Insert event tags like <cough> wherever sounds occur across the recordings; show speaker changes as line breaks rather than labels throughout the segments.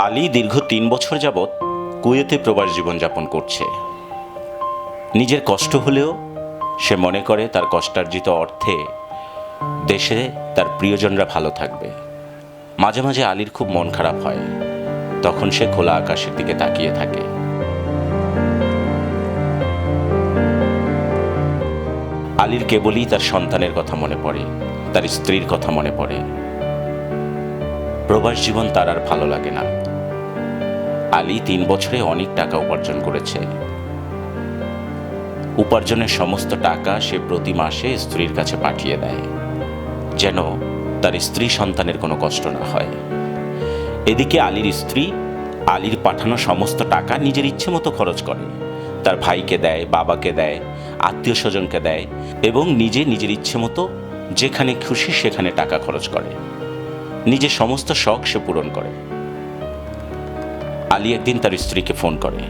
আলী দীর্ঘ তিন বছর যাবৎ কুয়েতে প্রবাস জীবনযাপন করছে। নিজের কষ্ট হলেও সে মনে করে তার কষ্টার্জিত অর্থে দেশে তার প্রিয়জনরা ভালো থাকবে। মাঝে মাঝে আলীর খুব মন খারাপ হয়। তখন সে খোলা আকাশের দিকে তাকিয়ে থাকে। আলীর কেবলই তার সন্তানের কথা মনে পড়ে, তার স্ত্রীর কথা মনে পড়ে। প্রবাস জীবন তার আর ভালো লাগে না। আলী তিন বছরে অনেক টাকা উপার্জন করেছে। উপার্জনের সমস্ত টাকা সে প্রতি মাসে স্ত্রীর কাছে পাঠিয়ে দেয়, যেন তার স্ত্রী সন্তানের কোনো কষ্ট না হয়। এদিকে আলীর স্ত্রী আলীর পাঠানো সমস্ত টাকা নিজের ইচ্ছে মতো খরচ করে। তার ভাইকে দেয়, বাবাকে দেয়, আত্মীয় স্বজনকে দেয় এবং নিজে নিজের ইচ্ছে মতো যেখানে খুশি সেখানে টাকা খরচ করে। নিজের সমস্ত শখ সে পূরণ করে। আলী একদিন তার স্ত্রীকে ফোন করে।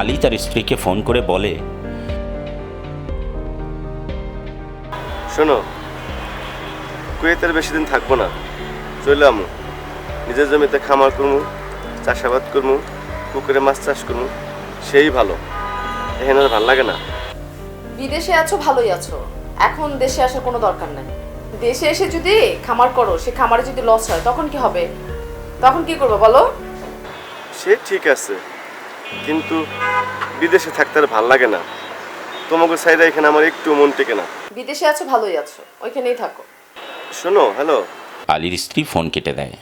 আলী তার স্ত্রীকে ফোন করে বলে
শোনো কুয়েতের বেশি দিন থাকব না। চললাম নিজের জমিতে খামার করব চাষাবাদ করব পুকুরে মাছ চাষ করব সেই ভালো। এখানে আর ভালো লাগে না।
বিদেশে আছো ভালোই আছো। এখন দেশে আসার কোনো দরকার নাই। দেশে এসে যদি খামার করো সে খামারে যদি লস হয় তখন কি হবে? তখন কি করবে বলো?
সে ঠিক আছে কিন্তু বিদেশে থাকতে আর ভালো লাগে না। তোমাকে সাইডে এখানে আমার একটু মন টেকে না।
বিদেশে আছো ভালোই আছো ওইখানেই থাকো।
শোনো হ্যালো।
আলীর স্ত্রী ফোন কেটে দেয়।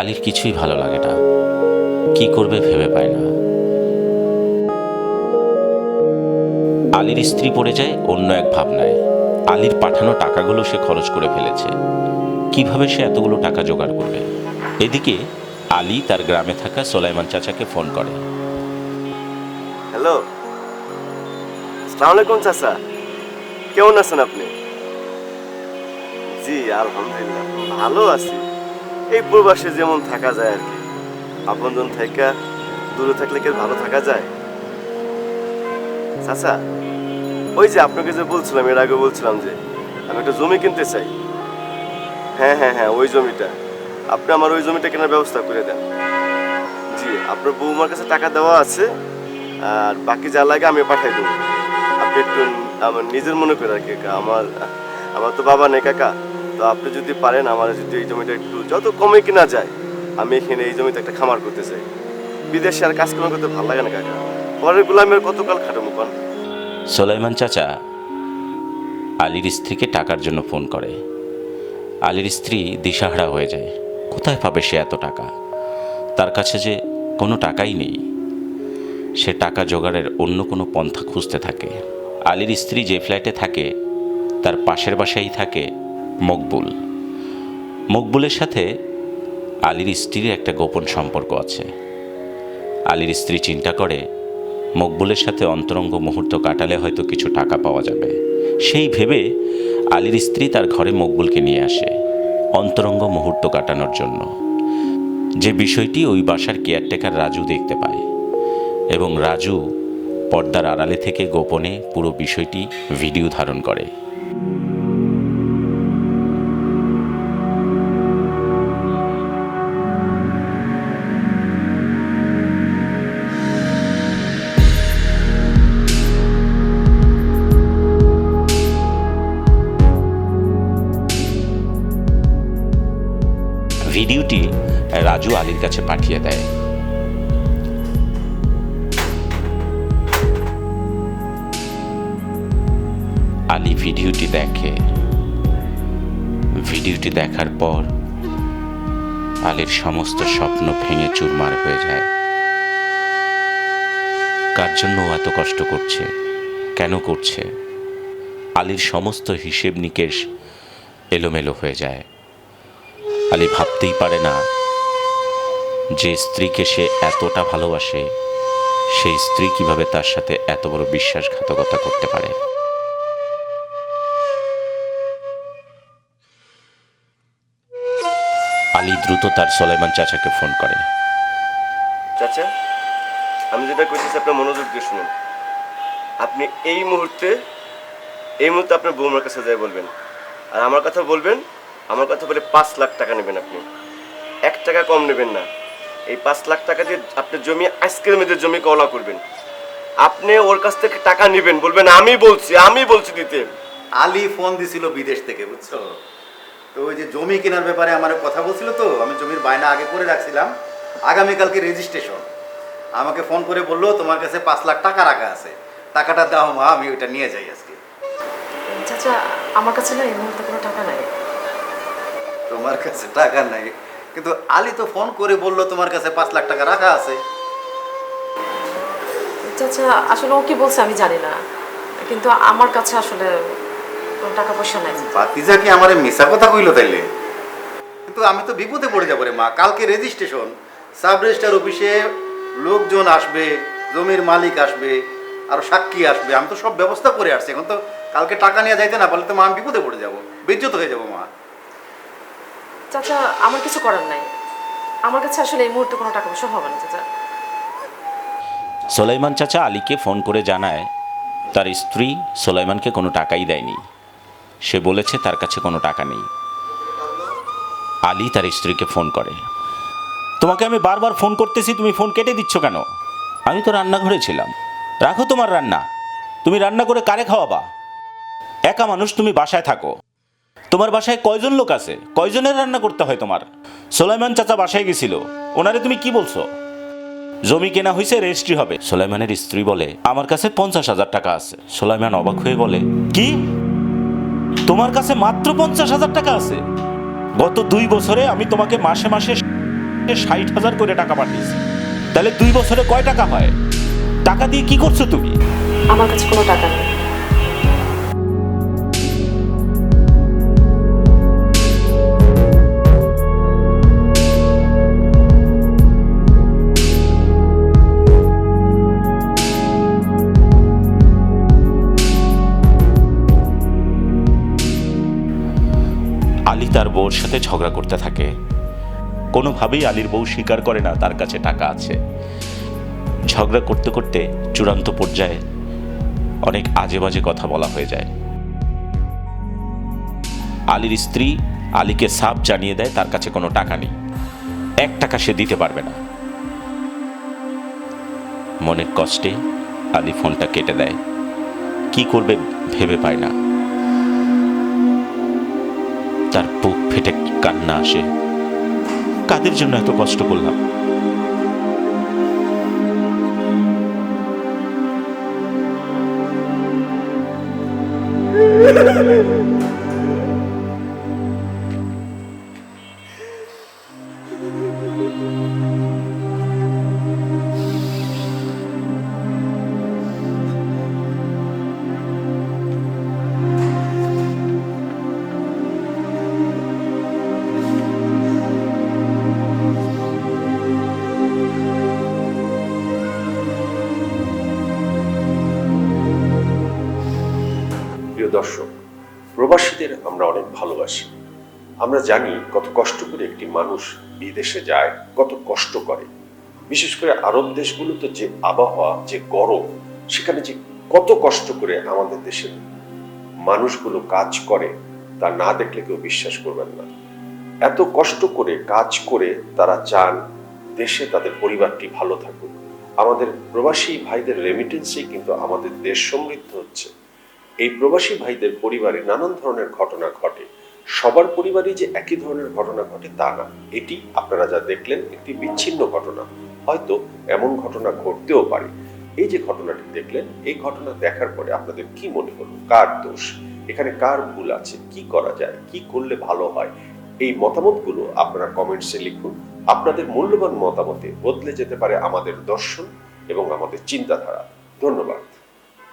আলীর কিছুই ভালো লাগে না। কি করবে ভেবে পায় না। আলীর স্ত্রী পড়ে যায়, অন্য এক ভাবনায়। আলীর পাঠানো টাকাগুলো সে খরচ করে ফেলেছে। কীভাবে সে এতগুলো টাকা জোগাড় করবে? এদিকে আলী তার গ্রামে থাকা সোলাইমান চাচাকে ফোন করে।
হ্যালো। আলাইকুম চাচা। কেমন আছেন আপনি? জি, আলহামদুলিল্লাহ, ভালো আছি। এই প্রবাসে যেমন থাকা যায় আর কি। আপনজন থাকা দূরে থাকলে কি ভালো থাকা যায়? চাচা ওই যে আপনাকে যে বলছিলাম, এর আগে বলছিলাম যে আমি একটা জমি কিনতে চাই। হ্যাঁ হ্যাঁ হ্যাঁ ওই জমিটা। আপনি আমার ওই জমিটা কেনার ব্যবস্থা করে দেন। জি, আপনার বৌমার কাছে টাকা দেওয়া আছে, আর বাকি যা লাগে আমি পাঠাই দেবো। আপনি একটু আমার নিজের মনে করে আর কি। আমার আমার তো বাবা নেই, কাকা। তো আপনি যদি পারেন, আমার যদি এই জমিটা একটু যত কমে কিনা যায়, আমি এখানে এই জমিতে একটা খামার করতে চাই। বিদেশে আর কাজকর্ম করতে ভালো লাগে না, কাকা। পরের গোলামের কতকাল খাটাবো পান
সোলাইমান চাচা আলীর স্ত্রীকে টাকার জন্য ফোন করে। আলীর স্ত্রী দিশাহারা হয়ে যায়। কোথায় পাবে সে এত টাকা? তার কাছে যে কোনো টাকাই নেই। সে টাকা জোগাড়ের অন্য কোনো পন্থা খুঁজতে থাকে। আলীর স্ত্রী যে ফ্ল্যাটে থাকে, তার পাশের বাসায় থাকে মকবুল। মকবুলের সাথে আলীর স্ত্রীর একটা গোপন সম্পর্ক আছে। আলীর স্ত্রী চিন্তা করে মকবুলের সাথে অন্তরঙ্গ মুহূর্ত কাটালে হয়তো কিছু টাকা পাওয়া যাবে। সেই ভেবে আলীর স্ত্রী তার ঘরে মকবুলকে নিয়ে আসে অন্তরঙ্গ মুহূর্ত কাটানোর জন্য। যে বিষয়টি ওই বাসার কেয়ারটেকার রাজু দেখতে পায় এবং রাজু পর্দার আড়ালে থেকে গোপনে পুরো বিষয়টি ভিডিও ধারণ করে। রাজু আলীর কাছে পাঠিয়ে দেয়। আলী ভিডিওটি দেখে। ভিডিওটি দেখার পর আলীর সমস্ত স্বপ্ন ভেঙে চুরমার হয়ে যায়। কার জন্য এত কষ্ট করছে? কেন করছে? আলীর সমস্ত হিসেব নিকেশ এলোমেলো হয়ে যায়। আলী ভাবতেই পারে না যে স্ত্রীকে সে এতটা ভালোবাসে, সেই স্ত্রী কীভাবে তার সাথে এত বড় বিশ্বাসঘাতকতা করতে পারে? আলী দ্রুত তার সোলাইমান চাচাকে ফোন করে
চাচা, আমি যেটা কইতেছি আপনার মনোযোগ দিয়ে শুনুন। আপনি এই মুহূর্তে এই মুহূর্তে আপনার বৌমার কাছে যাই বলবেন। আর আমার কথা বলবেন, আমার কথা বলে পাঁচ লাখ টাকা নেবেন আপনি। এক টাকা কম নেবেন না। এই পাঁচ লাখ টাকা দিয়ে আপনার জমি আইসক্রিমের মধ্যে জমি কলা করবেন। আপনি ওর কাছ থেকে টাকা নেবেন বলবেন আমি বলছি আমি বলছি দিতে।
আলী ফোন দিছিল বিদেশ থেকে বুঝছ? তো ওই যে জমি কেনার ব্যাপারে আমার কথা বলছিল তো আমি জমির বায়না আগে করে রাখছিলাম। আগামীকালকে রেজিস্ট্রেশন আমাকে ফোন করে বলল তোমার কাছে পাঁচ লাখ টাকা রাখা আছে। টাকাটা দাও মা আমি ওইটা নিয়ে যাই আজকে।
চাচা আমার কাছে না এই মুহূর্তে কোনো টাকা নাই।
তোমার কাছে টাকা নাই। কিন্তু আলী তো ফোন করে বলল তোমার কাছে পাঁচ লাখ টাকা রাখা আছে।
চাচা আসলে ও কি বলছে আমি জানি না। কিন্তু আমার কাছে আসলে কোনো টাকা পয়সা নাই।
বাতিজা কি আমার মিশা কথা কইলো তাইলে? কিন্তু আমি তো বিপদে পড়ে যাব রে মা। কালকে রেজিস্ট্রেশন সাব রেজিস্টার অফিসে লোকজন আসবে জমির মালিক আসবে আর সাক্ষী আসবে। আমি তো সব ব্যবস্থা করে আসছি। এখন তো কালকে টাকা নিয়ে যাইতে না পারলে তো মা আমি বিপদে পড়ে যাব। বেজ্জত হয়ে যাব মা।
চাচা, আমার কিছু করার নাই। আমার কাছে আসলে এই মুহূর্তে কোনো টাকা পয়সা হবে না, চাচা।
সোলাইমান চাচা আলীকে ফোন করে জানায়, তার স্ত্রী সোলাইমানকে কোনো টাকাই দেয়নি। সে বলেছে, তার কাছে কোনো টাকা নেই। আলী তার স্ত্রীকে ফোন করে, তোমাকে আমি বারবার ফোন করতেছি, তুমি ফোন কেটে দিচ্ছ কেন? আমি তো রান্নাঘরে ছিলাম। রাখো তোমার রান্না। তুমি রান্না করে কারে খাওয়াবা? একা মানুষ, তুমি বাসায় থাকো। তোমার বাসায় কয়জন লোক আছে? কয়জনের রান্না করতে হয় তোমার? সোলাইমান চাচা বাসায় গেছিল। ওনারে তুমি কি বলছো? জমি কেনা হয়েছে রেজিস্ট্রি হবে। সোলাইমানের স্ত্রী বলে, আমার কাছে পঞ্চাশ হাজার টাকা আছে। সোলাইমান অবাক হয়ে বলে, কি? তোমার কাছে মাত্র পঞ্চাশ হাজার টাকা আছে? গত দুই বছরে আমি তোমাকে মাসে মাসে ষাট হাজার করে টাকা পাঠিয়েছি। তাহলে দুই বছরে কয় টাকা হয়? টাকা দিয়ে কি করছ তুমি?
আমার কাছে কোনো টাকা নেই।
সাথে ঝগড়া করতে থাকে। কোনোভাবেই আলীর বউ স্বীকার করে না তার কাছে টাকা আছে। ঝগড়া করতে করতে চূড়ান্ত পর্যায়ে অনেক আজে বাজে কথা বলা হয়ে যায়। আলীর স্ত্রী আলীকে সাপ জানিয়ে দেয়, তার কাছে কোনো টাকা নেই। এক টাকা সে দিতে পারবে না। মনের কষ্টে আলী ফোনটা কেটে দেয়। কি করবে ভেবে পায় না। তার বুক ফেটে কান্না আসে। কাদের জন্য এত কষ্ট করলাম?
প্রিয় <laughs> অনেক ভালোবাসি। আমরা জানি কত কষ্ট করে একটি মানুষ বিদেশে যায়, কত কষ্ট করে। বিশেষ করে আরব দেশগুলোতে যে আবহাওয়া, যে গরম, সেখানে যে কত কষ্ট করে আমাদের দেশের মানুষগুলো কাজ করে, তা না দেখলে কেউ বিশ্বাস করবেন না। এত কষ্ট করে কাজ করে তারা চান দেশে তাদের পরিবারটি ভালো থাকুক। আমাদের প্রবাসী ভাইদের রেমিটেন্সেই কিন্তু আমাদের দেশ সমৃদ্ধ হচ্ছে। এই প্রবাসী ভাইদের পরিবারে নানান ধরনের ঘটনা ঘটে। সবার পরিবারে যে একই ধরনের ঘটনা ঘটে তা না। এটি আপনারা যা দেখলেন একটি বিচ্ছিন্ন ঘটনা। হয়তো এমন ঘটনা ঘটতেও পারে। এই যে ঘটনাটি দেখলেন, এই ঘটনা দেখার পরে আপনাদের কি মনে হলো? কার দোষ? এখানে কার ভুল আছে? কি করা যায়? কি করলে ভালো হয়? এই মতামতগুলো আপনারা কমেন্টসে লিখুন। আপনাদের মূল্যবান মতামতে বদলে যেতে পারে আমাদের দর্শন এবং আমাদের চিন্তাধারা। ধন্যবাদ।